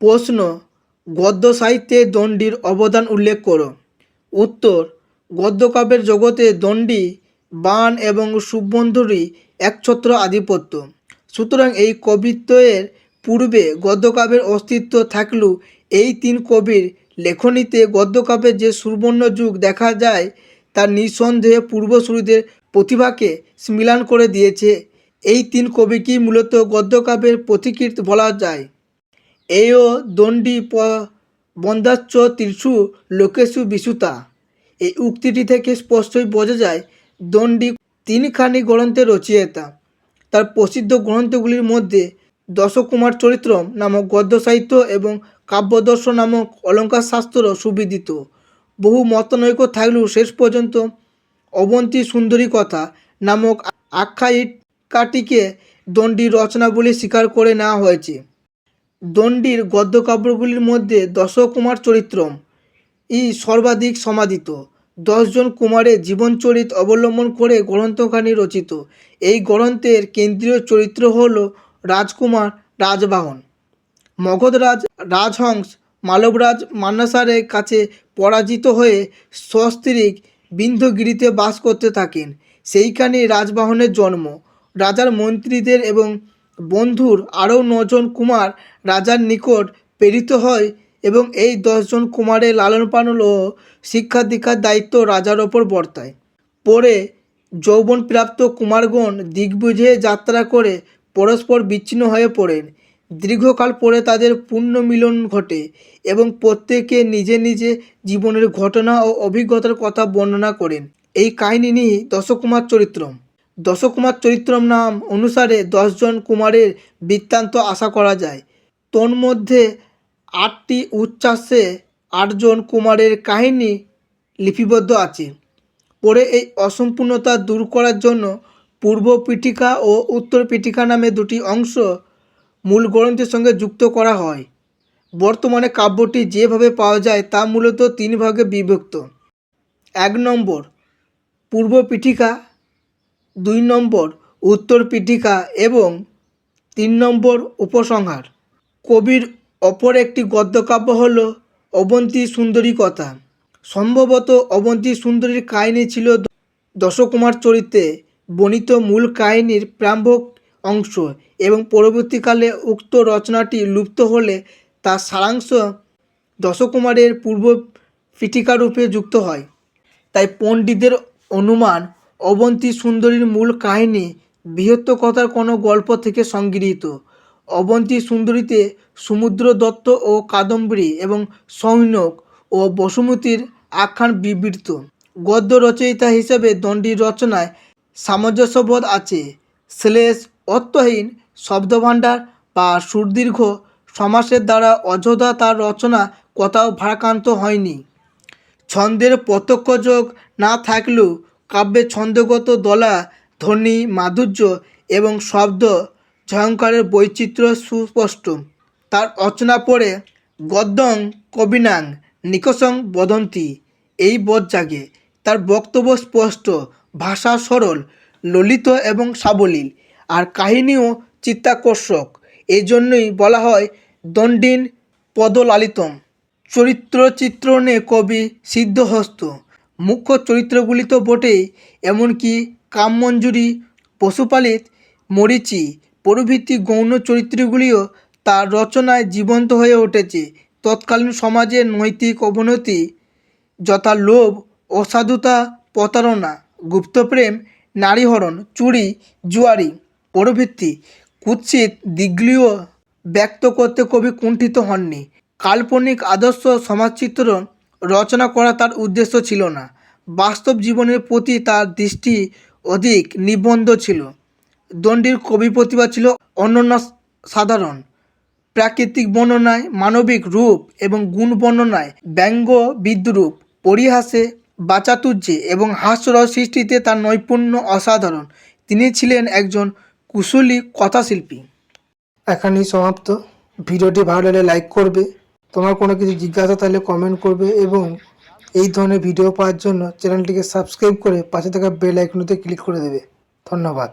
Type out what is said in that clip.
প্রশ্ন, গদ্য সাহিত্যে দণ্ডির অবদান উল্লেখ করো। উত্তর, গদ্যকাব্যের জগতে দণ্ডি, বান এবং সুবন্ধুরই একছত্র আধিপত্য। সুতরাং এই কবিত্বের পূর্বে গদ্যকাব্যের অস্তিত্ব থাকলেও এই তিন কবির লেখনীতে গদ্যকাব্যের যে সুবর্ণ যুগ দেখা যায় তা নিঃসন্দেহে পূর্বসূরিদের প্রতিভাকে স্মিলান করে দিয়েছে। এই তিন কবিকেই মূলত গদ্যকাব্যের পথিকৃৎ বলা যায়? এও দণ্ডি প তীর্ষু লোকেশু বিশুতা এই উক্তিটি থেকে স্পষ্টই বোঝা যায়, দণ্ডি তিনখানি গ্রন্থে রচিয়েতা। তার প্রসিদ্ধ গ্রন্থগুলির মধ্যে দশকুমার চরিত্রম নামক গদ্য সাহিত্য এবং কাব্যদর্শ নামক অলঙ্কার শাস্ত্র সুবিদিত। বহু মতনৈক্য থাকলেও শেষ পর্যন্ত অবন্তী সুন্দরী কথা নামক আখ্যায়িকাটিকে দণ্ডির রচনা বলে স্বীকার করে নেওয়া হয়েছে। দণ্ডির গদ্যকাব্যগুলির মধ্যে দশকুমার চরিত্রম। ই সর্বাধিক সমাদিত। দশজন কুমারের জীবনচরিত অবলম্বন করে গ্রন্থখানি রচিত। এই গ্রন্থের কেন্দ্রীয় চরিত্র হল রাজকুমার রাজবাহন। মগধরাজ রাজহংস মালবরাজ মান্নাসারের কাছে পরাজিত হয়ে সস্ত্রীক বিন্ধগিরিতে বাস করতে থাকেন। সেইখানেই রাজবাহনের জন্ম। রাজার মন্ত্রীদের এবং বন্ধুর আরও নজন কুমার রাজার নিকট প্রেরিত হয় এবং এই দশজন কুমারের লালন পালন ও শিক্ষা দীক্ষার দায়িত্ব রাজার ওপর বর্তায়। পরে যৌবনপ্রাপ্ত কুমারগণ দিগ্বিজয়ে যাত্রা করে পরস্পর বিচ্ছিন্ন হয়ে পড়েন। দীর্ঘকাল পরে তাদের পূর্ণ পুণ্যমিলন ঘটে এবং প্রত্যেকে নিজে নিজে জীবনের ঘটনা ও অভিজ্ঞতার কথা বর্ণনা করেন। এই কাহিনী নিয়েই দশকুমার চরিত্রম। দশকুমার চরিত্রম নাম অনুসারে দশজন কুমারের বৃত্তান্ত আশা করা যায়। তন্মধ্যে আটটি উচ্ছ্বাসে আটজন কুমারের কাহিনী লিপিবদ্ধ আছে। পরে এই অসম্পূর্ণতা দূর করার জন্য পূর্ব পিঠিকা ও উত্তর পিঠিকা নামে দুটি অংশ মূল গ্রন্থের সঙ্গে যুক্ত করা হয়। বর্তমানে কাব্যটি যেভাবে পাওয়া যায় তা মূলত তিন ভাগে বিভক্ত। এক নম্বর, পূর্ব পিঠিকা দুই নম্বর উত্তর পিঠিকা এবং তিন নম্বর উপসংহার। কবির অপর একটি গদ্যকাব্য হল অবন্তী সুন্দরী কথা। সম্ভবত অবন্তী সুন্দরীর কাহিনী ছিল দশকুমার চরিত্রে বর্ণিত মূল কাহিনীর প্রাম্ভক অংশ এবং পরবর্তীকালে উক্ত রচনাটি লুপ্ত হলে তার সারাংশ দশকুমারের পূর্ব পিঠিকারূপে যুক্ত হয়। তাই পণ্ডিতদের অনুমান অবন্তী সুন্দরীর মূল কাহিনী বৃহত্ত কথার কোনো গল্প থেকে সংগৃহীত। অবন্তী সুন্দরীতে সমুদ্র দত্ত ও কাদম্বরী এবং সৈনক ও বসুমতীর আখ্যান বিবৃত। গদ্য রচয়িতা হিসেবে দণ্ডির রচনায় সামঞ্জস্যবোধ আছে। শ্লেষ অর্থহীন, শব্দভাণ্ডার বা সুদীর্ঘ সমাসের দ্বারা অযোধ্যা তার রচনা কোথাও ভারাক্রান্ত হয়নি। ছন্দের প্রত্যক্ষ যোগ না থাকলেও কাব্যে ছন্দগত দলা, ধ্বনি, মাধুর্য এবং শব্দ ঝয়ঙ্কারের বৈচিত্র্য সুস্পষ্ট। তার রচনা পড়ে গদ্যং কবিনাং নিকষং বদন্তি। এই বোধ জাগে। তার বক্তব্য স্পষ্ট, ভাষা সরল, ললিত এবং সাবলীল। আর কাহিনীও চিত্তাকর্ষক। এই জন্যই বলা হয় দণ্ডিন পদলালিতম। চরিত্র চিত্রণে কবি সিদ্ধহস্ত। মুখ্য চরিত্রগুলি তো বটেই, এমনকি কামমঞ্জুরি, পশুপালিত, মরিচি, প্রভৃতি গৌণ চরিত্রগুলিও তার রচনায় জীবন্ত হয়ে উঠেছে। তৎকালীন সমাজের নৈতিক অবনতি, যথা লোভ, অসাধুতা, প্রতারণা, গুপ্তপ্রেম, নারীহরণ, চুরি, জুয়ারি, প্রভৃতি কুৎসিত দিকগুলিও ব্যক্ত করতে কবি কুণ্ঠিত হননি। কাল্পনিক আদর্শ সমাজচিত্র রচনা করা তার উদ্দেশ্য ছিল না। বাস্তব জীবনের প্রতি তার দৃষ্টি অধিক নিবন্ধ ছিল। দণ্ডির কবি প্রতিভা ছিল অনন্য সাধারণ। প্রাকৃতিক বর্ণনায় মানবিক রূপ এবং গুণ বর্ণনায় ব্যঙ্গ বিদ্রূপ, পরিহাসে বাচাতুর্যে এবং হাস্যরস সৃষ্টিতে তার নৈপুণ্য অসাধারণ। তিনি ছিলেন একজন কুশলী কথাশিল্পী। এখানেই সমাপ্ত। ভিডিওটি ভালো লাগলে লাইক করবে। তোমার কোনো কিছু জিজ্ঞাসা থাকলে কমেন্ট করবে এবং এই ধরনের ভিডিও পাওয়ার জন্য চ্যানেলটিকে সাবস্ক্রাইব করে পাশে থাকা বেল আইকনতে ক্লিক করে দেবে। ধন্যবাদ।